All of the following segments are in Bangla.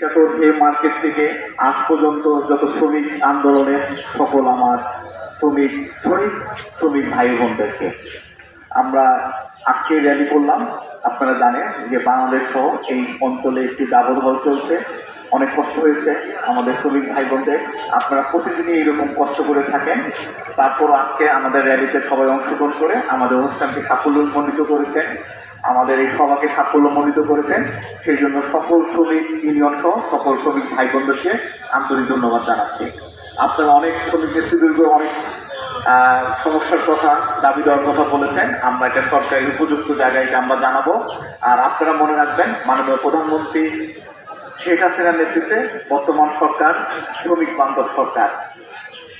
বিখ্যাত এ মার্কেট থেকে আজ পর্যন্ত যত শ্রমিক আন্দোলনের সকল আমার শ্রমিক শ্রমিক শ্রমিক ভাই বোনদেরকে আমরা আজকে র্যালি করলাম। আপনারা জানেন যে বাংলাদেশ সহ এই অঞ্চলে একটি দাবদাহ চলছে। অনেক কষ্ট হয়েছে আমাদের শ্রমিক ভাই বোনদের আপনারা প্রতিদিনই এইরকম কষ্ট করে থাকেন। তারপর আজকে আমাদের র্যালিতে সবাই অংশগ্রহণ করে আমাদের অনুষ্ঠানকে সাফল্যমণ্ডিত করেছেন। আমাদের এই সভাকে সাফল্যমণ্ডিত করেছেন। সেই জন্য সকল শ্রমিক ইউনিয়ন সহ সকল শ্রমিক ভাই বোনদেরকে আন্তরিক ধন্যবাদ জানাচ্ছি। আপনারা অনেক শ্রমিক নেতৃবৃন্দ, অনেক সমস্যার কথা, দাবি দেওয়ার কথা বলেছেন। আমরা এটা সরকারি উপযুক্ত জায়গায় আমরা জানাব। আর আপনারা মনে রাখবেন, মাননীয় প্রধানমন্ত্রী শেখ হাসিনার নেতৃত্বে বর্তমান সরকার শ্রমিক বান্ধব সরকার।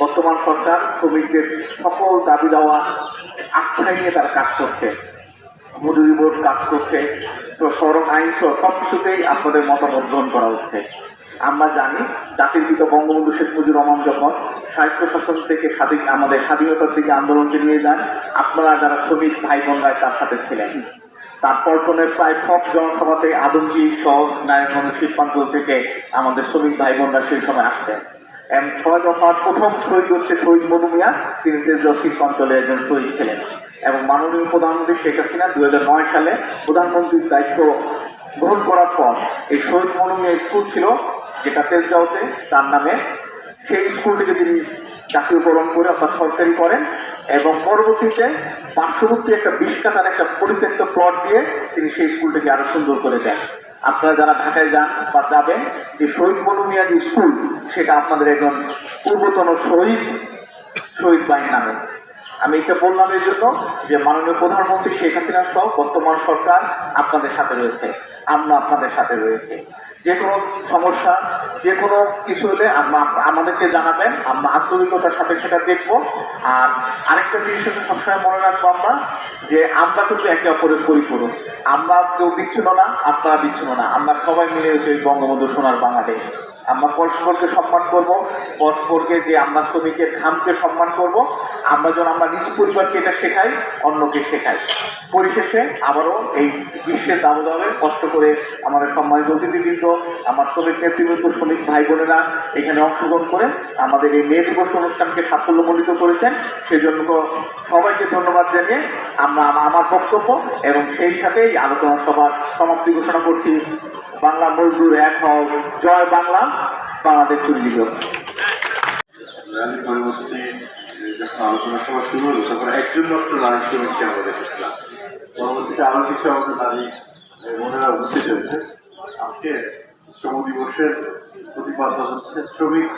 বর্তমান সরকার শ্রমিকদের সকল দাবি দেওয়া আস্থায় নিয়ে তারা কাজ করছে। মজুরি বোর্ড কাজ করছে। সড়ক আইন সহ সব কিছুতেই আপনাদের মতামত গ্রহণ করা হচ্ছে। আমরা জানি জাতির পিতা বঙ্গবন্ধু শেখ মুজিবুর রহমান যখন সাহিত্য শাসন থেকে স্বাধীন, আমাদের স্বাধীনতার দিকে আন্দোলনকে নিয়ে যান, আপনারা যারা শ্রমিক ভাই বোনরা তার সাথে ছিলেন। তার পল্টনের প্রায় সব জনসভাতে আদমজি সহ নারায়ণগঞ্জ শিল্পাঞ্চল থেকে আমাদের শ্রমিক ভাই বোনরা সেই সময় আসতেন। এবং ছয় দফার প্রথম শহীদ হচ্ছে শহীদ মনু মিয়া, তিনি তেজগাঁও শিল্পাঞ্চলে একজন শহীদ ছিলেন। এবং মাননীয় প্রধানমন্ত্রী শেখ হাসিনা দু নয় সালে প্রধানমন্ত্রীর দায়িত্ব গ্রহণ করার পর এই শহীদ মনু মিয়া স্কুল ছিল যেটা তেজগাঁওতে, তার নামে সেই স্কুলটিকে তিনি জাতীয়করণ করে অর্থাৎ সরকারি করেন এবং পরবর্তীতে পার্শ্ববর্তী একটা বিশ একটা পরিত্যক্ত প্লট দিয়ে তিনি সেই স্কুলটিকে আরও সুন্দর করে দেন। আপনারা যারা ঢাকায় যান বা যাবেন, যে শহীদ মনু মিয়া যে স্কুল, সেটা আপনাদের একজন পূর্বতন শহীদ শহীদ বাহিনী নামে। আমি এটা বললাম এই জন্য যে মাননীয় প্রধানমন্ত্রী শেখ হাসিনা সহ বর্তমান সরকার আপনাদের সাথে রয়েছে, আমরা আপনাদের সাথে রয়েছে। যে কোনো সমস্যা, যে কোনো কিছু হলে আমরা আমাদেরকে জানাবেন, আমরা আন্তরিকতার সাথে সেটা দেখব। আর আরেকটা জিনিস হচ্ছে সবসময় মনে রাখব আমরা যে আমরা কিন্তু একে অপরের পরিপূরক। আমরা কেউ বিচ্ছিন্ন না, আপনারা বিচ্ছিন্ন না। আমরা সবাই মিলে হচ্ছে বঙ্গবন্ধু সোনার বাংলাদেশ। আমরা পরস্পরকে সম্মান করব, পরস্পরকে যে আমরা শ্রমিকের ঘামকে সম্মান করব, আমরা যেন আমরা নিজ পরিবারকে এটা শেখাই, অন্যকে শেখাই। পরিশেষে আবারও এই বিশ্বের দাবদাহে কষ্ট করে আমাদের সম্মানিত অতিথিবৃন্দ, আমার শ্রমিক নেতৃবৃন্দ, শ্রমিক ভাই বোনেরা এখানে অংশগ্রহণ করে আমাদের এই মে দিবস অনুষ্ঠানকে সাফল্যমণ্ডিত করেছেন। সেই জন্য সবাইকে ধন্যবাদ জানিয়ে আমরা আমার বক্তব্য এবং সেই সাথেই আলোচনা সভার সমাপ্তি ঘোষণা করছি। বাংলা মজদুর এক হও। জয় বাংলা, বাংলাদেশ চুরি র্যালি পরবর্তী আলোচনা শুরু হলো তখন একজন আরও কিছু আমাদের আজকে শ্রম দিবসের হচ্ছে শ্রমিক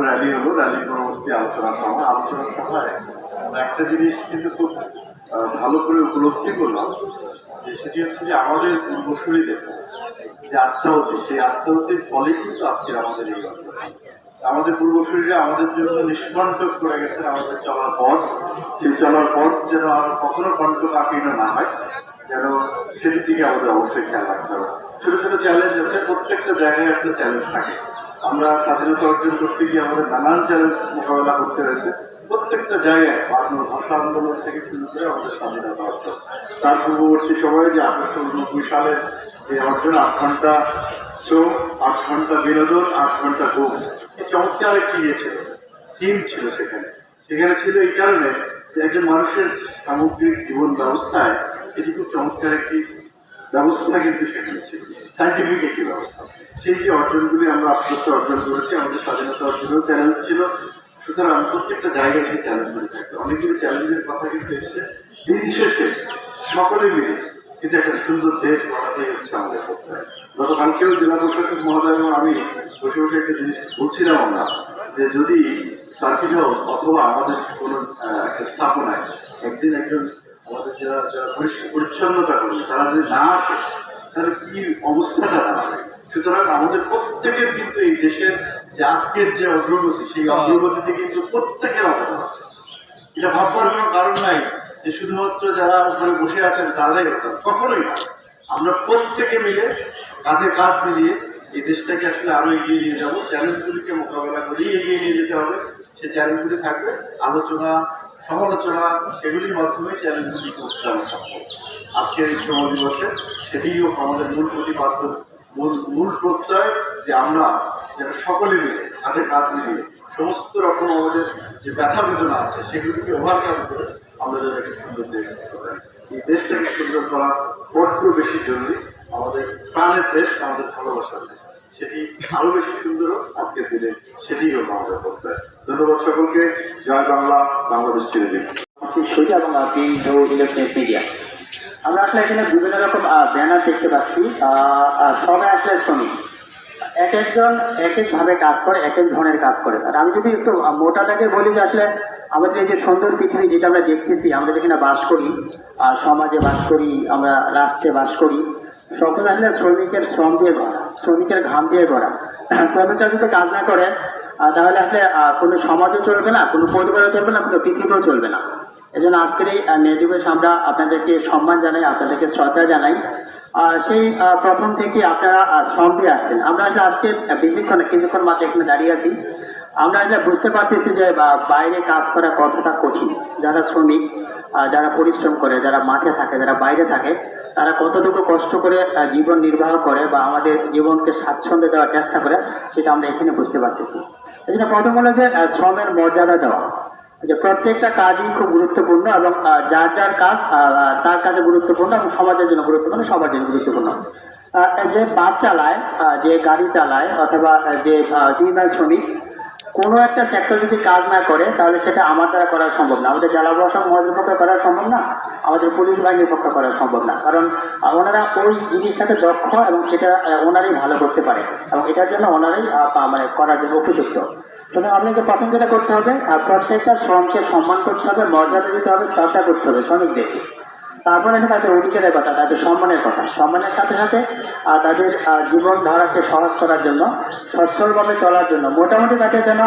র্যালি হলো র্যালি পরবর্তী আলোচনা সভা আলোচনা সভায় একটা জিনিস কিন্তু খুব ভালো করে উপলব্ধি করলাম যে সেটি হচ্ছে যে আমাদের পূর্বসূরীদের যে আত্মাহতি, সেই আত্মাহতির ফলে কিন্তু আজকের আমাদের এই অর্জন আমাদের পূর্বসূরীরা আমাদের জন্য নিষ্কণ্টক করে গেছেন আমাদের চলার পথ। সেই চলার পথ যেন আর কখনো কণ্টকাকীর্ণ না হয়, যেন সেটির দিকে আমাদের অবশ্যই খেয়াল রাখতে হবে। ছোট ছোট চ্যালেঞ্জ আছে, প্রত্যেকটা জায়গায় আসলে চ্যালেঞ্জ থাকে। আমরা স্বাধীনতা অর্জন করতে গিয়ে আমাদের নানান চ্যালেঞ্জ মোকাবেলা করতে হয়েছে। প্রত্যেকটা জায়গায় বাংলা ভাষা আন্দোলন থেকে শুরু করে আমাদের স্বাধীনতা অর্জন। তার পূর্ববর্তী সময়ে যে আঠারোশো উননব্বই সালে যে অর্জন, আট ঘণ্টা শ্রম, আট ঘণ্টা বিনোদন, আট ঘণ্টা ঘুম, এই চমৎকার একটি ইয়ে ছিল, থিম ছিল সেখানে। সেখানে ছিল এই কারণে যে একজন মানুষের সামগ্রিক জীবন ব্যবস্থায় এটি খুব চমৎকার একটি ব্যবস্থা কিন্তু সেখানে ছিল সাইন্টিফিক একটি ব্যবস্থা। সেই যে অর্জনগুলি আমরা আস্তে আস্তে অর্জন করেছি, আমাদের স্বাধীনতা অর্জনেও চ্যালেঞ্জ ছিল সুতরাং প্রত্যেকটা জায়গায় সেই চ্যালেঞ্জগুলি থাকবে। অনেকগুলি চ্যালেঞ্জের কথা কিন্তু এসছে। দিন শেষে সকলে মিলে কিন্তু একটা সুন্দর দেশ গড়াতেই হচ্ছে আমাদের পক্ষে গতকালকেও জেলা প্রশাসক মহোদয় এবং আমি বসে বসে একটা জিনিস বলছিলাম আমরা যে যদি সার্কিট হাউস অথবা আমাদের কোনো স্থাপনায় একদিন একজন আমাদের যারা যারা পরিষ্কার পরিচ্ছন্নতা করবে তারা যদি না আসে, তাহলে কি অবস্থাটা সুতরাং আমাদের প্রত্যেকের কিন্তু এই দেশের যে আজকের যে অগ্রগতি সেই অগ্রগতিতে কিন্তু প্রত্যেকের অবদান আছে। এটা ভাববার কোনো কারণ নাই যে শুধুমাত্র যারা উপরে বসে আছেন তারাই অবদান। কখনোই না। আমরা প্রত্যেকে মিলে কাঁধে কাঁধ মিলিয়ে এই দেশটাকে আসলে আরও এগিয়ে নিয়ে যাব। চ্যালেঞ্জগুলিকে মোকাবেলা করেই এগিয়ে নিয়ে যেতে হবে। সেই চ্যালেঞ্জগুলি থাকবে। আলোচনা সমালোচনা সেগুলির মাধ্যমে চ্যালেঞ্জগুলি করতে আমরা সক্ষম। আজকের এই শ্রম দিবসে সেটিও আমাদের মূল প্রতিপাদ্য মূল মূল প্রত্যয় যে আমরা যেন সকলে মিলে, হাতে কাঁধ মিলিয়ে সমস্ত রকম আমাদের যে ব্যথা বেদনা আছে, সেগুলিকে ওভারকাম করে আমরা যেন একটা সুন্দর দেশ এই দেশটাকে সুন্দর করা বড্ড বেশি জরুরি। আমাদের প্রাণের দেশ, আমাদের ভালোবাসার দেশ। সেটি আরও বেশি সুন্দর আজকের দিনে সেটিই হোক আমাদের করতে ধন্যবাদ সকলকে। জয় বাংলা, বাংলাদেশ ইলেকট্রনিক মিডিয়া আমরা আসলে এখানে বিভিন্ন রকম ব্যানার দেখতে পাচ্ছি। সবাই আসলে শ্রমিক। এক একজন এক একভাবে কাজ করে, এক এক ধরনের কাজ করে। আর আমি যদি একটু মোটাটাকে বলি যে আসলে আমাদের এই যে সুন্দর পৃথিবী যেটা আমরা দেখতেছি, আমরা যেখানে বাস করি, আর সমাজে বাস করি, আমরা রাষ্ট্রে বাস করি সকল আসলে শ্রমিকের শ্রম দিয়ে গড়া, শ্রমিকের ঘাম দিয়ে গড়া। শ্রমিকরা যদি কাজ না করে তাহলে আসলে কোনো সমাজও চলবে না, কোনো পরিবারও চলবে না, কোনো পৃথিবীও চলবে না। এই জন্য আজকের এই মে দিবস আমরা আপনাদেরকে সম্মান জানাই, আপনাদেরকে শ্রদ্ধা জানাই। সেই প্রথম থেকে আপনারা শ্রম দিয়ে আসছেন। আমরা আসলে আজকে বেশিক্ষণ কিছুক্ষণ মাত্র এখানে দাঁড়িয়ে আছি। আমরা আসলে বুঝতে পারতেছি যে বাইরে কাজ করা কতটা কঠিন। যারা শ্রমিক যারা পরিশ্রম করে, যারা মাঠে থাকে, যারা বাইরে থাকে, তারা কতটুকু কষ্ট করে জীবন নির্বাহ করে বা আমাদের জীবনকে স্বাচ্ছন্দ্য দেওয়ার চেষ্টা করে, সেটা আমরা এখানে বুঝতে পারতেছি। এই জন্য প্রথম হলো যে শ্রমের মর্যাদা দেওয়া। যে প্রত্যেকটা কাজই খুব গুরুত্বপূর্ণ এবং যার যার কাজ তার কাছে গুরুত্বপূর্ণ এবং সমাজের জন্য গুরুত্বপূর্ণ, সবার জন্য গুরুত্বপূর্ণ। যে বাস চালায় যে গাড়ি চালায় অথবা যে দিনদার শ্রমিক, কোনো একটা সেক্টর যদি কাজ না করে, তাহলে সেটা আমার দ্বারা করা সম্ভব না। আমাদের জেলা প্রশাসন মহাজের পক্ষে করা সম্ভব না, আমাদের পুলিশ বাহিনীর পক্ষে করা সম্ভব না। কারণ ওনারা ওই জিনিসটাকে দক্ষ এবং সেটা ওনারাই ভালো করতে পারে এবং এটার জন্য ওনারাই মানে করার জন্য উপযুক্ত। সুতরাং আপনাকে প্রথম যেটা করতে হবে আর প্রত্যেকটা শ্রমকে সম্মান করতে হবে, মর্যাদা দিতে হবে, শ্রদ্ধা করতে হবে শ্রমিকদেরকে তারপরে আছে তাদের অধিকারের কথা, তাদের সম্মানের কথা। সম্মানের সাথে সাথে তাদের জীবন ধারাকে সহজ করার জন্য, সচ্ছলভাবে চলার জন্য। মোটামুটি তাদের যেন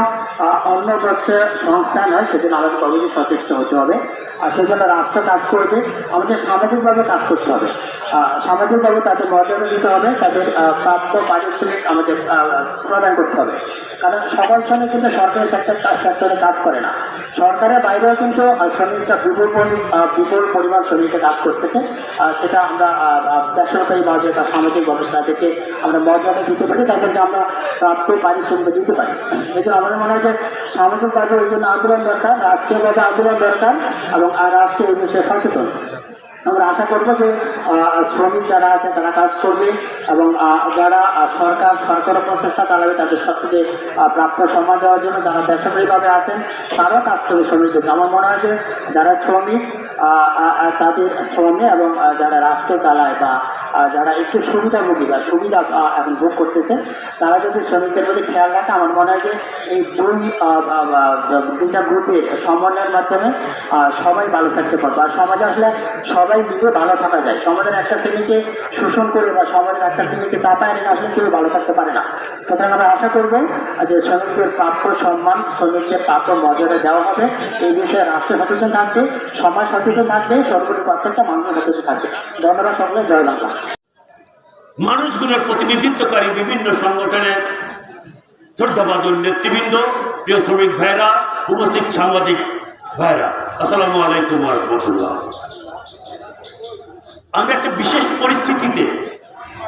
অন্য বস্ত্রে সংস্থান হয়, সেজন্য আমাদের অবশ্যই সচেষ্ট হতে হবে। আর সেজন্য রাষ্ট্র কাজ করবে, আমাদের সামাজিকভাবে কাজ করতে হবে। সামাজিকভাবে তাদের মর্যাদা দিতে হবে, তাদের প্রাপ্য পারিশ্রমিক আমাদের প্রদান করতে হবে। কারণ সকল শ্রমিক কিন্তু সরকারি সেক্টর সেক্টরে কাজ করে না। সরকারের বাইরেও কিন্তু শ্রমিকরা বিপুল বিপুল পরিমাণ শ্রমিকের কাজ করতেছে। সেটা আমরা বেসরকারিভাবে বা সামাজিকভাবে তাদেরকে আমরা মর্যাদা দিতে পারি তাদেরকে আমরা প্রাপ্য পারিশ্রমিক দিতে পারি। জন্য আমাদের মনে হয় যে সামাজিকভাবে ওই জন্য আন্দোলন দরকার রাষ্ট্রীয়ভাবে আন্দোলন দরকার এবং আর রাষ্ট্রীয় এই বিষয়ে সচেতন। আমরা আশা করব যে শ্রমিক যারা আছে তারা কাজ করবে এবং যারা সরকার সরকার প্রচেষ্টা চালাবে তাদের সব থেকে আহ, প্রাপ্য সম্মান দেওয়ার জন্য যারা বেসরকারিভাবে আছেন তারাও কাজ করবে শ্রমিকদের। আমার মনে হয় যে যারা শ্রমিক তাদের শ্রমে এবং যারা রাষ্ট্র চালায় বা যারা একটু সুবিধাভোগী বা সুবিধা এখন ভোগ করতেছে, তারা যদি শ্রমিকদের প্রতি খেয়াল রাখে, আমার মনে হয় যে এই দুই দুইটা গ্রুপের সমন্বয়ের মাধ্যমে সবাই ভালো থাকতে পারবে। আর সমাজে আসলে সবাই মিলে ভালো থাকা যায়। সমাজের একটা শ্রেণীকে শোষণ করে বা সমাজের একটা শ্রেণীকে চাপায় এনে আসলে কেউ ভালো থাকতে পারে না। সুতরাং আমরা আশা করব যে শ্রমিকদের প্রাপ্য সম্মান, শ্রমিকদের প্রাপ্য মর্যাদা দেওয়া হবে। এই বিষয়ে রাষ্ট্র সচেতন থাকবে সমাজ মানুষগুলোর প্রতিনিধিত্বকারী বিভিন্ন সংগঠনের শ্রদ্ধাবাদুর নেতৃবৃন্দ, প্রিয় শ্রমিক ভাইরা উপস্থিত সাংবাদিক ভাইরা আসসালামু আলাইকুম রহমতুল্লাহ আমরা একটা বিশেষ পরিস্থিতিতে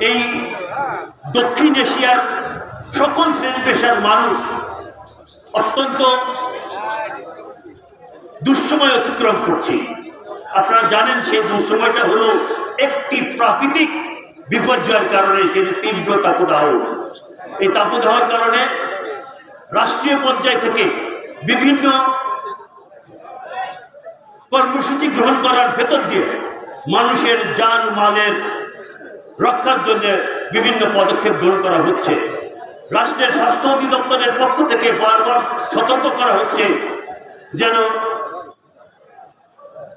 এই দক্ষিণ এশিয়ার সকল শ্রেণি পেশার মানুষ অত্যন্ত দুঃসময় অতিক্রম করছি। আপনারা জানেন সেই দুঃসময়টা হলো একটি প্রাকৃতিক বিপর্যয়ের কারণে সেটি তীব্র তাপদাহ। এই তাপদাহের কারণে রাষ্ট্রীয় পর্যায় থেকে বিভিন্ন কর্মসূচি গ্রহণ করার ভেতর দিয়ে মানুষের যান, মালের রক্ষার জন্য বিভিন্ন পদক্ষেপ গ্রহণ করা হচ্ছে। রাষ্ট্রের স্বাস্থ্য অধিদপ্তরের পক্ষ থেকে বারবার সতর্ক করা হচ্ছে যেন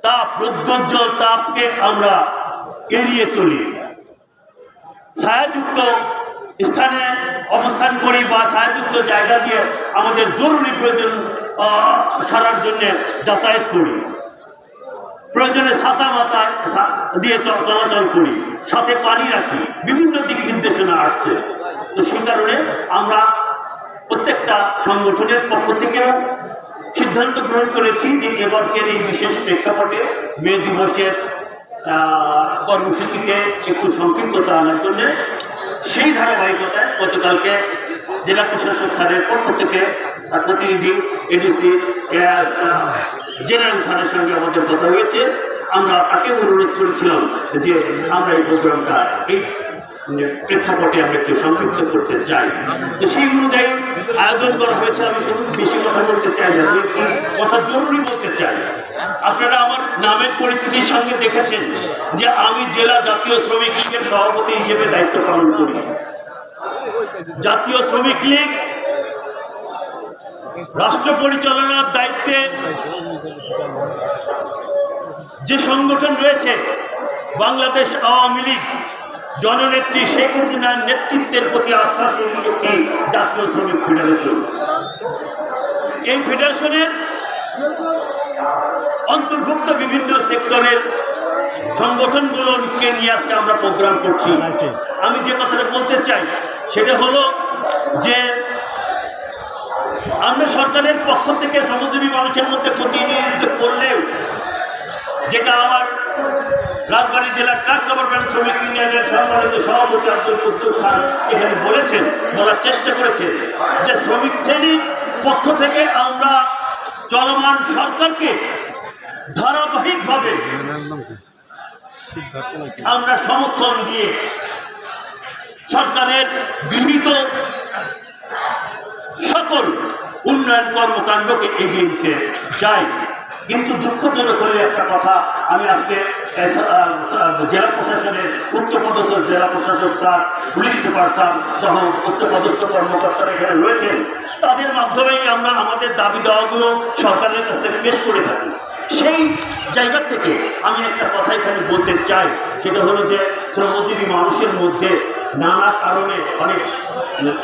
তাপ প্রদ্যোজ্জ্বল তাপকে আমরা এড়িয়ে চলি। ছায়াযুক্ত স্থানে অবস্থান করি বা ছায়াযুক্ত জায়গা দিয়ে আমাদের জরুরি প্রয়োজন সারার জন্য যাতায়াত করি। প্রয়োজনে ছাতা মাথা দিয়ে চলাচল করি। সাথে পানি রাখি। বিভিন্ন দিক নির্দেশনা আসছে। তো সেই কারণে আমরা প্রত্যেকটা সংগঠনের পক্ষ থেকেও সিদ্ধান্ত গ্রহণ করেছি যে এবারকের এই বিশেষ প্রেক্ষাপটে মে দিবসের কর্মসূচিকে একটু সংক্ষিপ্ততা আনার জন্য সেই ধারাবাহিকতায় গতকালকে জেলা প্রশাসক স্যারের পক্ষ থেকে তার প্রতিনিধি, এডিসি জেনারেল স্যারের সঙ্গে আমাদের কথা হয়েছে। আমরা তাকে অনুরোধ করেছিলাম যে আমরা এই প্রোগ্রামটা এই প্রেক্ষাপটে আমরা একটু সংক্ষিপ্ত করতে চাই। তো সেই অনুযায়ী আয়োজন করা হয়েছে, আমি শুধু বেশি কথা বলতে চাই না কথা জরুরি বলতে চাই। আপনারা আমার নামের পরিচিতির সঙ্গে দেখেছেন যে আমি জেলা জাতীয় শ্রমিক লীগের সভাপতি হিসেবে দায়িত্ব পালন করি। জাতীয় শ্রমিক লীগ রাষ্ট্র পরিচালনার দায়িত্বে যে সংগঠন রয়েছে, বাংলাদেশ আওয়ামী লীগ জননেত্রী শেখ হাসিনার নেতৃত্বের প্রতি আস্থা একটি জাতীয় শ্রমিক ফেডারেশন। এই ফেডারেশনের অন্তর্ভুক্ত বিভিন্ন সেক্টরের সংগঠনগুলোকে নিয়ে আজকে আমরা প্রোগ্রাম করছি। আমি যে কথাটা বলতে চাই, সেটা হলো যে আমরা সরকারের পক্ষ থেকে শ্রমজীবী মানুষের মধ্যে প্রতিনিধিত্ব করলেও যেটা আমার রাজবাড়ী জেলার ট্রাক গভর্নমেন্ট শ্রমিক ইউনিয়নের সম্মানিত সভাপতি আব্দুল কুদ্দুস খান এখানে বলেছেন, বলার চেষ্টা করেছেন যে শ্রমিক শ্রেণির পক্ষ থেকে আমরা চলমান সরকারকে ধারাবাহিকভাবে আমরা সমর্থন দিয়ে সরকারের গৃহীত সকল উন্নয়ন কর্মকাণ্ডকে এগিয়ে দিতে চাই। কিন্তু দুঃখজনক হলে একটা কথা, আমি আজকে জেলা প্রশাসনের উচ্চপদস্থ জেলা প্রশাসক স্যার, পুলিশ সুপার স্যার সহ উচ্চপদস্থ কর্মকর্তারা এখানে রয়েছেন। তাদের মাধ্যমেই আমরা আমাদের দাবি দেওয়াগুলো সরকারের কাছ পেশ করে থাকি। সেই জায়গা থেকে আমি একটা কথা এখানে বলতে চাই, সেটা হলো যে শ্রমজীবী মানুষের মধ্যে নানা কারণে অনেক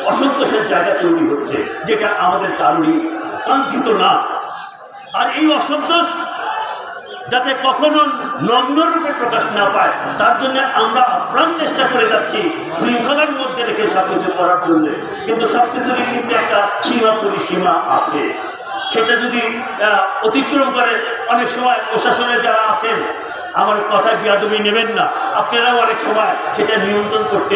অসন্তোষের জায়গা তৈরি হচ্ছে, যেটা আমাদের কারণই কাঙ্ক্ষিত না। আর এই অসন্তোষ যাতে কখনো নগ্নরূপে প্রকাশ না পায়, তার জন্য আমরা আপ্রাণ চেষ্টা করে যাচ্ছি শৃঙ্খলার মধ্যে রেখে সব কিছু করার জন্য। কিন্তু সব কিছুরই কিন্তু একটা সীমা পরিসীমা আছে। সেটা যদি অতিক্রম করে অনেক সময় প্রশাসনে যারা আছেন আমার কথায় বিয়াদবি নেবেন না। আপনারাও অনেক সময় সেটা নিয়ন্ত্রণ করতে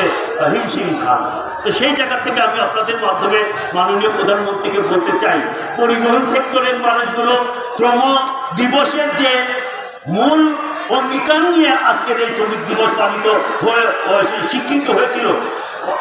হিমশিম খান তো সেই জায়গা থেকে আমি আপনাদের মাধ্যমে মাননীয় প্রধানমন্ত্রীকে বলতে চাই, পরিবহন সেক্টরের মানুষগুলো শ্রম দিবসের যে মূল অঙ্গীকার নিয়ে আজকের এই শ্রমিক দিবস পালিত হয়ে হয়ে- স্বীকৃত হয়েছিল,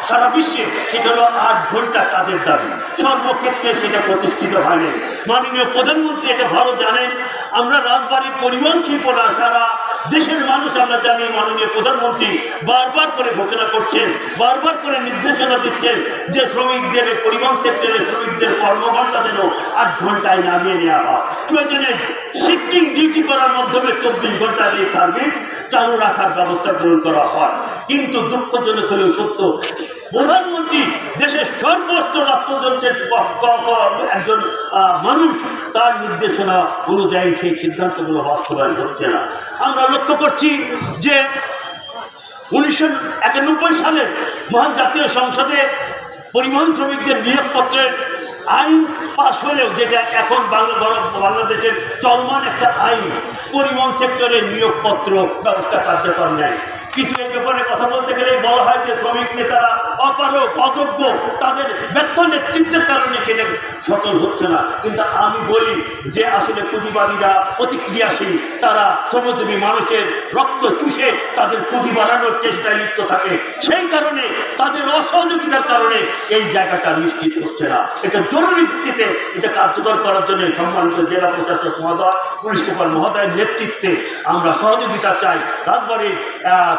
সারা বিশ্বে সেটা হলো আট ঘণ্টা কাজের দাবি। সর্বক্ষেত্রে সেটা প্রতিষ্ঠিত হয়নি। মাননীয় প্রধানমন্ত্রী এটা ভালো জানেন, আমরা রাজবাড়ির পরিবহন শিল্পরা সারা দেশের মানুষ আমরা জানি মাননীয় প্রধানমন্ত্রী বারবার করে ঘোষণা করছেন, বারবার করে নির্দেশনা দিচ্ছেন যে শ্রমিকদের পরিবহন সেক্টরে শ্রমিকদের কর্মঘণ্টা যেন আট ঘন্টায় নামিয়ে নেওয়া হয়। প্রয়োজনে শিফটিং ডিউটি করার মাধ্যমে চব্বিশ ঘণ্টা এই সার্ভিস চালু রাখার ব্যবস্থা গ্রহণ করা হয়। কিন্তু দুঃখজনক হলেও সত্য প্রধানমন্ত্রী দেশের সর্বোচ্চ রাষ্ট্রযন্ত্রের একজন মানুষ, তার নির্দেশনা অনুযায়ী সেই সিদ্ধান্তগুলো বাস্তবায়ন হচ্ছে না। আমরা লক্ষ্য করছি যে উনিশশো একানব্বই সালে মহান জাতীয় সংসদে পরিবহন শ্রমিকদের নিয়োগপত্রের আইন পাশ হলেও যেটা এখন বাংলা, বাংলাদেশের চলমান একটা আইন, পরিবহন সেক্টরের নিয়োগপত্র ব্যবস্থা কার্যকর নেয় ব্যাপারে কথা বলতে গেলে বলা হয় যে শ্রমিক নেতারা অপারক অযোগ্য, তাদের ব্যর্থ নেতৃত্বের কারণে সেটা সচল হচ্ছে না। কিন্তু আমি বলি যে আসলে পুঁজিবাদীরা তারা শ্রমজীবী মানুষের রক্ত চুষে তাদের পুঁজি বাড়ানোর চেষ্টায় লিপ্ত থাকে। সেই কারণে তাদের অসহযোগিতার কারণে এই জায়গাটা নিশ্চিত হচ্ছে না। এটা জরুরি ভিত্তিতে এটা কার্যকর করার জন্য সম্মানিত জেলা প্রশাসক মহোদয়, পুলিশ সুপার মহোদয়ের নেতৃত্বে আমরা সহযোগিতা চাই। রাজবাড়ির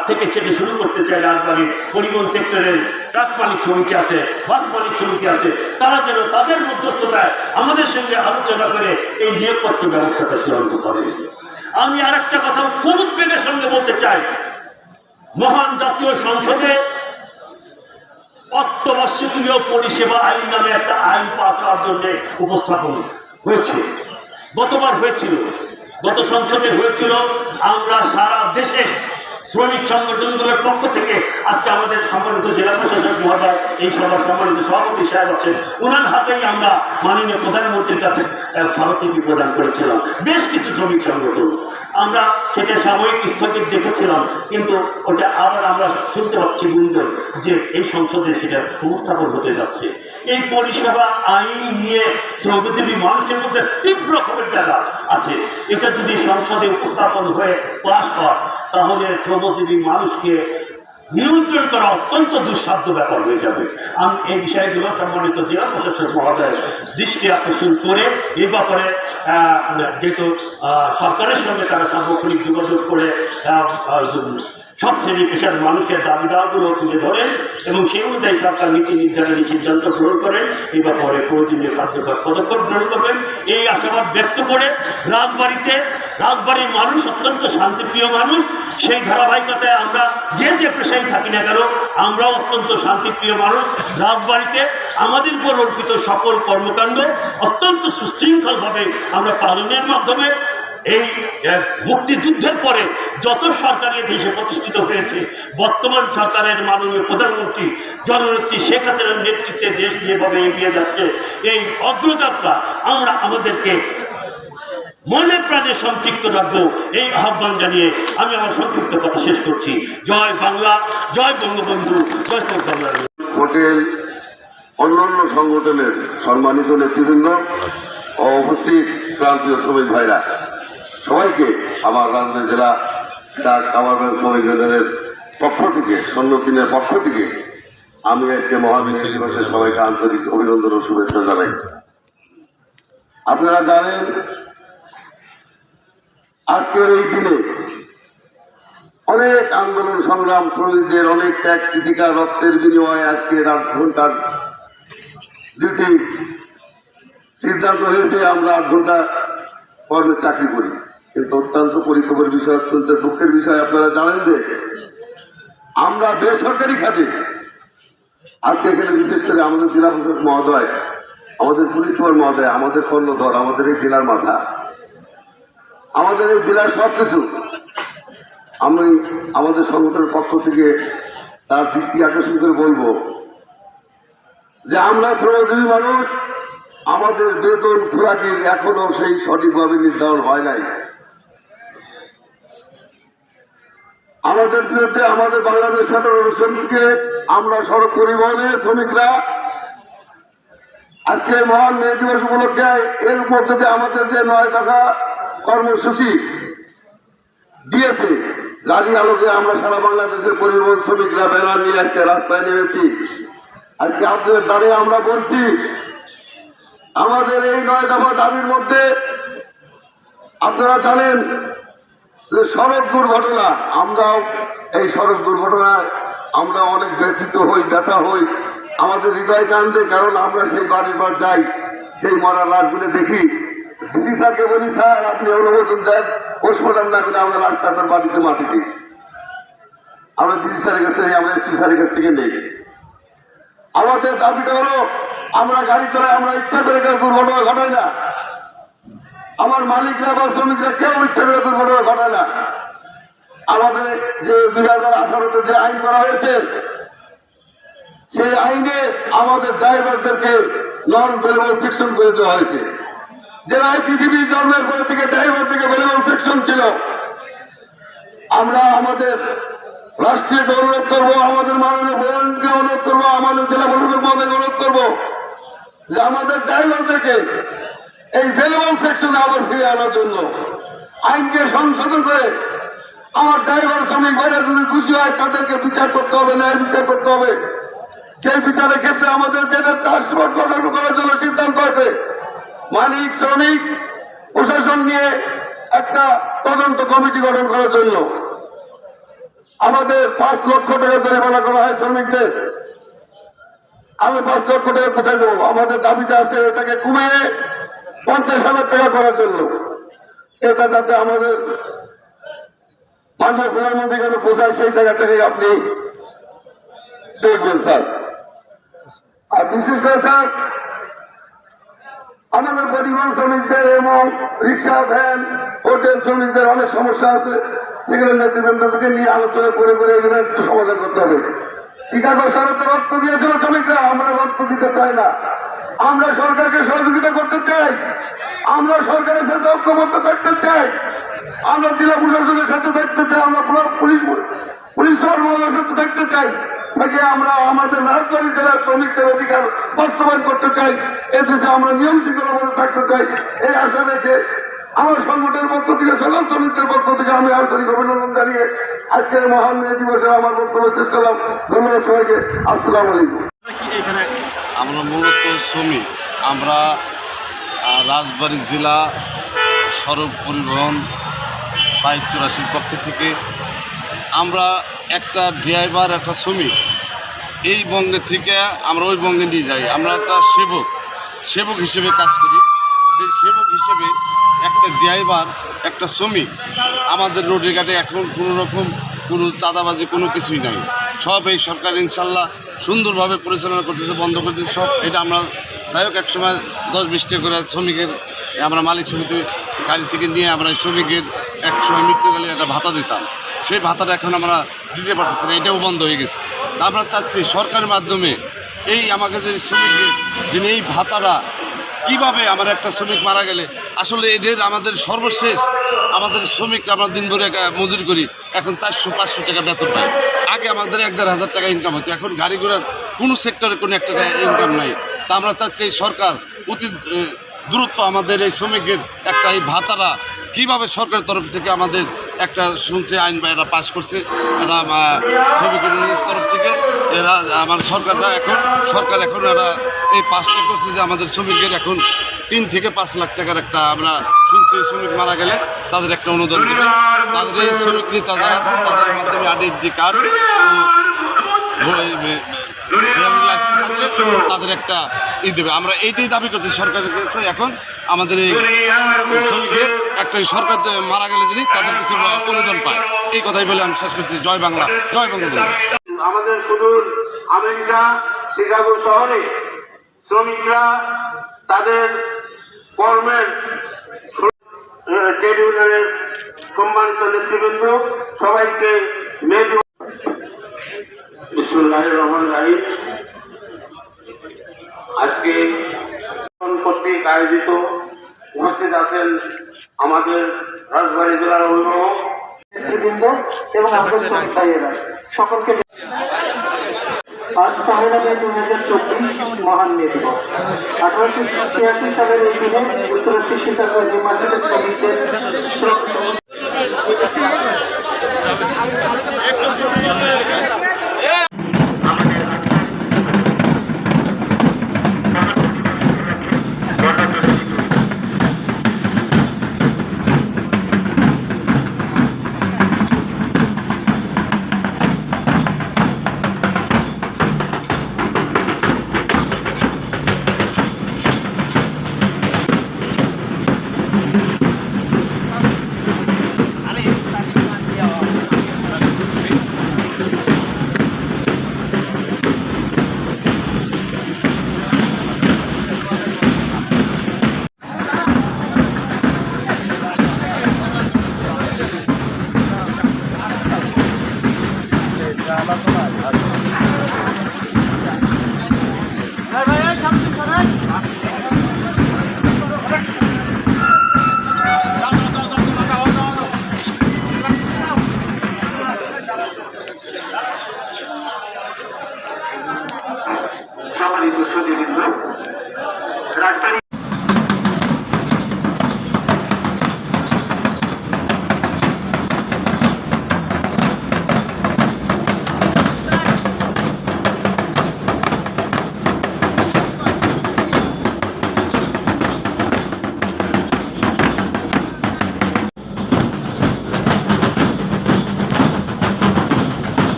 আহ, থেকে সেটা শুরু করতে চাই রাজবাড়ির পরিবহন সেক্টরের ট্রাক মালিক সমিতি আছে বাস মালিক সমিতি আছে। তারা যেন তাদের মধ্যস্থতায় আমাদের সঙ্গে আলোচনা করে এই নিয়োগপত্র ব্যবস্থাটা চূড়ান্ত করে। আমি আর একটা কথা কোন উদ্বেগের সঙ্গে বলতে চাই। মহান জাতীয় সংসদে অত্যাবশ্যকীয় পরিষেবা আইন নামে একটা আইন পাস করার জন্য উপস্থাপন হয়েছে। গতবার হয়েছিল। গত সংসদে হয়েছিল আমরা সারা দেশে শ্রমিক সংগঠনগুলোর পক্ষ থেকে আজকে আমাদের সম্মানিত জেলা প্রশাসক মহোদয় এই সভার সম্মানিত সভাপতি সাহেব আছেন। ওনার হাতেই আমরা মাননীয় প্রধানমন্ত্রীর কাছে স্মারকলিপি প্রদান করেছিলাম। বেশ কিছু শ্রমিক সংগঠন। আমরা সেটা সাময়িক স্থগিত দেখেছিলাম, কিন্তু ওটা আবার আমরা শুনতে পাচ্ছি গুঞ্জন যে এই সংসদে সেটা উপস্থাপন হতে যাচ্ছে। এই পরিষেবা আইন নিয়ে শ্রমজীবী মানুষের মধ্যে তীব্র খবর জায়গা আছে। এটা যদি সংসদে উপস্থাপন হয়ে পাশ হয় তাহলে শ্রমজীবী মানুষকে নিয়ন্ত্রণ করা অত্যন্ত দুঃসাধ্য ব্যাপার হয়ে যাবে। আমি এই বিষয়গুলো সম্মানিত জেলা প্রশাসক মহোদয়ের দৃষ্টি আকর্ষণ করে এই ব্যাপারে যেহেতু সরকারের সঙ্গে তারা সার্বক্ষণিক যোগাযোগ করে সব শ্রেণি পেশার মানুষের দাবি দাওয়াগুলো তুলে ধরেন এবং সেই অনুযায়ী সরকার নীতি নির্ধারণী সিদ্ধান্ত গ্রহণ করেন এই ব্যাপারে প্রয়োজনীয় কার্যকর পদক্ষেপ গ্রহণ করবেন। এই আশাবাদ ব্যক্ত করে রাজবাড়িতে, রাজবাড়ির মানুষ, অত্যন্ত শান্তিপ্রিয় মানুষ, সেই ধারাবাহিকতায় আমরা যে যে পেশায় থাকি না কেন, আমরাও অত্যন্ত শান্তিপ্রিয় মানুষ। রাজবাড়িতে আমাদের উপর অর্পিত সকল কর্মকাণ্ড অত্যন্ত সুশৃঙ্খলভাবে আমরা পালনের মাধ্যমে এই মুক্তিযুদ্ধের পরে যত সরকার দেশে প্রতিষ্ঠিত হয়েছে, বর্তমান সরকারের মাননীয় প্রধানমন্ত্রী জননেত্রী শেখ হাসিনার নেতৃত্বে দেশ যেভাবে এগিয়ে যাচ্ছে, এই অগ্রযাত্রা আমরা আমাদেরকে মনে প্রাণে সম্পৃক্ত রাখব, এই আহ্বান জানিয়ে আমি আমার সংক্ষিপ্ত কথা শেষ করছি। জয় বাংলা, জয় বঙ্গবন্ধু, জয় বাংলা। হোটেল অন্যান্য সংগঠনের সম্মানিত নেতৃবৃন্দ উপস্থিত প্রান্তীয় শ্রমিক ভাইরা। সবাইকে আমার রাজধানী জেলা ডাক আমার শ্রমিক ইউনিয়নের পক্ষ থেকে সন্ন্যতিনের পক্ষ থেকে আমি আজকে মহাবিশ্ব দিবসে সবাইকে আন্তরিক অভিনন্দন ও শুভেচ্ছা জানাই। আপনারা জানেন, আজকের এই দিনে অনেক আন্দোলন, সংগ্রাম, শ্রমিকদের অনেক ত্যাগ কৃতিকা রক্তের বিনিময়ে আজকে আট ঘণ্টার ডিউটি সিদ্ধান্ত হয়েছে। আমরা আট ঘণ্টা কর্মের চাকরি করি। কিন্তু অত্যন্ত পরিতপের বিষয়, অত্যন্ত দুঃখের বিষয়, আপনারা জানেন যে আমরা বেসরকারি খাতে, আজকে এখানে বিশেষ করে আমাদের জেলা প্রশাসক মহোদয়, আমাদের পুলিশ সুপার মহোদয়, আমাদের কর্ণধর, আমাদের এই জেলার মাথা। আমাদের এই জেলার সব কিছু আমি আমাদের সংগঠনের পক্ষ থেকে তার দৃষ্টি আকর্ষণ করে বলব যে আমরা শ্রমজীবী মানুষ আমাদের বেতন খোরাকির এখনও সেই সঠিকভাবে নির্ধারণ হয় নাই। আমাদের বিরুদ্ধে আমাদের বাংলাদেশ ফেডারেশনকে আমরা সড়ক পরিবহনে শ্রমিকরা আজকে মহান মে দিবস উপলক্ষে এর মধ্যে দিয়ে আমাদের যে নয় দফা কর্মসূচি দিয়েছে, জারি আলোকে আমরা সারা বাংলাদেশের পরিবহন শ্রমিকরা ব্যানার নিয়ে আজকে রাস্তায় নেমেছি। আজকে আপনাদের দ্বারে আমরা বলছি আমাদের এই নয় দফা দাবির মধ্যে আপনারা জানেন যে সড়ক দুর্ঘটনা, আমরাও এই সড়ক দুর্ঘটনায় আমরা অনেক ব্যথিত হই, ব্যথা হই। আমাদের হৃদয় কান্দে, কারণ আমরা সেই বাড়ির পর যাই, সেই মরা লাশগুলো দেখি। ডিসি স্যারকে বলি, স্যার, আপনি অনুমোদন দেন, পোস্টমর্টম না করে আমরা লাশটা তার বাড়িতে মাটি দিই। আমরা ডিসি স্যারের কাছ থেকে, আমরা এসপি স্যারের কাছ থেকে নেই। আমাদের দাবিটা হলো আমরা গাড়ি চালাই, আমরা ইচ্ছা করে কেউ দুর্ঘটনা ঘটাই না। আমার মালিকরা বা শ্রমিকরা কেউ ইচ্ছা করে দুর্ঘটনা ঘটায় না। আমাদের যে দুই হাজার আঠারোতে যে আইন করা হয়েছে, সেই আইনে আমাদের ড্রাইভারদেরকে নন বেলেবল সেকশন করে দেওয়া হয়েছে। যারা পৃথিবীর জন্মের পরে থেকে ড্রাইভার থেকে বেলেবল সেকশন ছিল, আমরা আমাদের রাষ্ট্রীয়কে অনুরোধ করব, আমাদের মাননীয় প্রধানকে অনুরোধ করব, আমাদের জেলা প্রশাসক মহোদয়কে অনুরোধ করব যে আমাদের ড্রাইভারদেরকে এই বেলেবল সেকশনে আবার ফিরে আনার জন্য আইনকে সংশোধন করে আমার ড্রাইভার শ্রমিক বাইরে যদি খুশি হয়, তাদেরকে বিচার করতে হবে, ন্যায় বিচার করতে হবে। সেই বিচারের ক্ষেত্রে আমাদের যেটা গঠন করার জন্য সিদ্ধান্ত আছে, মালিক, শ্রমিক, প্রশাসন নিয়ে একটা তদন্ত কমিটি গঠন করার জন্য। আমাদের পাঁচ লক্ষ টাকা জরিমানা করা হয় শ্রমিকদের। আমি পাঁচ লক্ষ টাকা কোথায় দেবো? আমাদের দাবিতে আছে এটাকে কমিয়ে পঞ্চাশ হাজার টাকা করার জন্য। এটা যাতে আমাদের মাননীয় প্রধানমন্ত্রী কাছে পৌঁছায়, সেই জায়গাটাকে আপনি দেখবেন, স্যার। আর বিশেষ করে, স্যার, আমাদের পরিবহন শ্রমিকদের এবং রিক্সা, ভ্যান, হোটেল শ্রমিকদের অনেক সমস্যা আছে। সেখানে নেতৃবৃন্দকে নিয়ে আলোচনা করে করে এগুলো একটু সমাধান করতে হবে। চিকাগো শহরে তো রক্ত দিয়েছিল শ্রমিকরা, আমরা রক্ত দিতে চাই না। আমরা সরকারকে সহযোগিতা করতে চাই। আমরা সরকারের সাথে ঐক্যবদ্ধ থাকতে চাই। আমরা জেলা প্রশাসনের সাথে থাকতে চাই। আমরা পুলিশ পুলিশ মহলের সাথে থাকতে চাই। থেকে আমরা আমাদের রাজবাড়ী জেলার শ্রমিকদের অধিকার বাস্তবায়ন করতে চাই। এ দেশে আমরা নিয়ম শৃঙ্খলা থাকতে চাই। এই আশা রেখে আমার সংগঠনের পক্ষ থেকে সকল শ্রমিকদের পক্ষ থেকে আমি আন্তরিক অভিনন্দন জানিয়ে আজকের মহান মে দিবসে আমার বক্তব্য শেষ করলাম। ধন্যবাদ সবাইকে। আসসালামু আমরা মূলত শ্রমিক। আমরা রাজবাড়ী জেলা সড়ক পরিবহন বাইশ চুরাশির পক্ষ থেকে আমরা একটা ড্রাইভার, একটা শ্রমিক। এই বঙ্গে থেকে আমরা ওই বঙ্গে নিয়ে যাই। আমরা একটা সেবক সেবক হিসেবে কাজ করি। সেই সেবক হিসেবে একটা ড্রাইভার, একটা শ্রমিক। আমাদের রোডে ঘাটে এখন কোনো রকম কোনো চাঁদাবাজি, কোনো কিছুই নাই। সব এই সরকার ইনশাল্লাহ সুন্দরভাবে পরিচালনা করতেছে, বন্ধ করতেছে সব। এটা আমরা যাই হোক, একসময় দশ বিশ টাকা করে শ্রমিকের, আমরা মালিক সমিতি গাড়ি থেকে নিয়ে আমরা শ্রমিকের একসময় মৃত্যু গেলে একটা ভাতা দিতাম। সেই ভাতাটা এখন আমরা দিতে পারতেছি না, এটাও বন্ধ হয়ে গেছে। তা আমরা চাচ্ছি সরকারের মাধ্যমে এই আমাকে যে শ্রমিকদের, যিনি এই ভাতাটা কীভাবে আমার একটা শ্রমিক মারা গেলে আসলে এদের আমাদের সর্বশেষ, আমাদের শ্রমিকরা আমরা দিন ভরে একা মজুরি করি। এখন চারশো, পাঁচশো টাকা বেতন পাই আগে আমাদের এক দেড় হাজার টাকা ইনকাম হতো। এখন গাড়ি ঘোড়ার কোনো সেক্টরে কোনো একটা ইনকাম নাই। তা আমরা চাচ্ছি এই সরকার অতি দ্রুত আমাদের এই শ্রমিকের একটা এই ভাতারা কীভাবে সরকারের তরফ থেকে আমাদের একটা শুনছে আইন বা এরা পাশ করছে। এরা আহ, শ্রমিকের ইউনিয়নের তরফ থেকে এরা আমার সরকাররা এখন সরকার এখন এরা এই পাঁচটা করছে যে আমাদের শ্রমিকদের এখন তিন থেকে পাঁচ লাখ টাকার একটা আমরা শুনছি শ্রমিক মারা গেলে তাদের একটা অনুদান দেবে। তাদের এই শ্রমিক নেতা যারা আছে তাদের মাধ্যমে আইডেন্টি কার্ড লাইসেন্স থাকলে তাদের একটা ই দেবে। আমরা এইটাই দাবি করছি সরকারের কাছে। এখন আমাদের এই একটা সরকার মারা গেলে যিনি, তাদের কিছু অনুদান পায়। এই কথাই বলে আমি শেষ করছি। জয় বাংলা। জয় বাংলা আমাদের সুদূর আমেরিকা, শিকাগো শহরে শ্রমিকরা তাদের কর্মের ট্রেড ইউনিয়নের সম্মানিত নেতৃবৃন্দ, সবাইকে মে বিসমুল্লাহ রহমান রাহিম। আজকে কর্তৃক আয়োজিত উপস্থিত আছেন আমাদের রাজবাড়ী জেলার অভিভাবক এবং আমাদের শ্রমিক সকলকে আজ পহেলা মে দু হাজার চব্বিশ মহান মে দিবস। আঠারোশো ছিয়াশি সালের এই দিনে শ্রম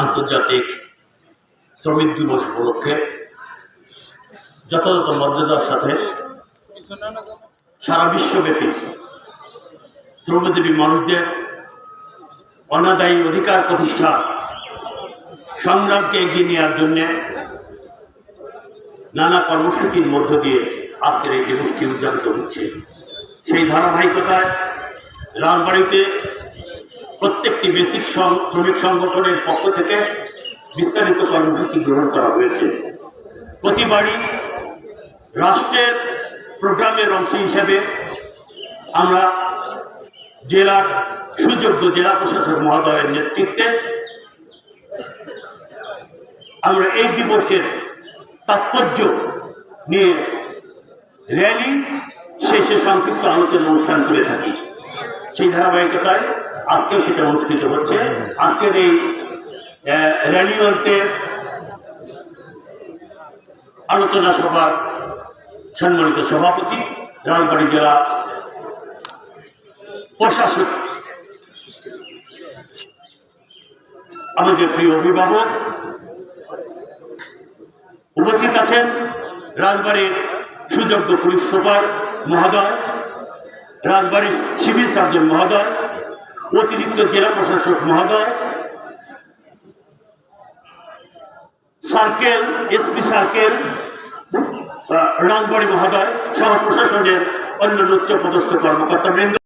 আন্তর্জাতিক শ্রমিক দিবস উপলক্ষে যথাযথ মর্যাদার সাথে সারা বিশ্বব্যাপী শ্রমজীবী মানুষদের অনাদায়ী অধিকার প্রতিষ্ঠা সংগ্রামকে এগিয়ে নেওয়ার জন্যে নানা কর্মসূচির মধ্য দিয়ে আজকের এই দিবসটি উদযাপিত হচ্ছে। সেই ধারাবাহিকতায় রাজবাড়িতে প্রত্যেকটি বেসিক শ্রমিক সংগঠনের পক্ষ থেকে বিস্তারিত কর্মসূচি গ্রহণ করা হয়েছে। প্রতিবারই রাষ্ট্রের প্রোগ্রামের অংশ হিসেবে আমরা জেলার সুযোগ্য জেলা প্রশাসক মহোদয়ের নেতৃত্বে আমরা এই দিবসের তাৎপর্য নিয়ে র্যালি, শেষে সংক্ষিপ্ত আলোচনা অনুষ্ঠান করে থাকি। সেই ধারাবাহিকতায় আজকেও সেটা অনুষ্ঠিত হচ্ছে। আজকের এই র্যালি আলোচনা সভার সম্মানিত সভাপতি রাজবাড়ী জেলা প্রশাসক, আমাদের প্রিয় অভিভাবক উপস্থিত আছেন রাজবাড়ির সুযোগ্য পুলিশ সুপার মহোদয়, রাজবাড়ির সিভিল সার্জন মহোদয় অতিরিক্ত জেলা প্রশাসক মহোদয় সার্কেল এসপি সার্কেল রাজবাড়ি মহোদয় সহ প্রশাসনের অন্যান্য উচ্চপদস্থ কর্মকর্তাবৃন্দ।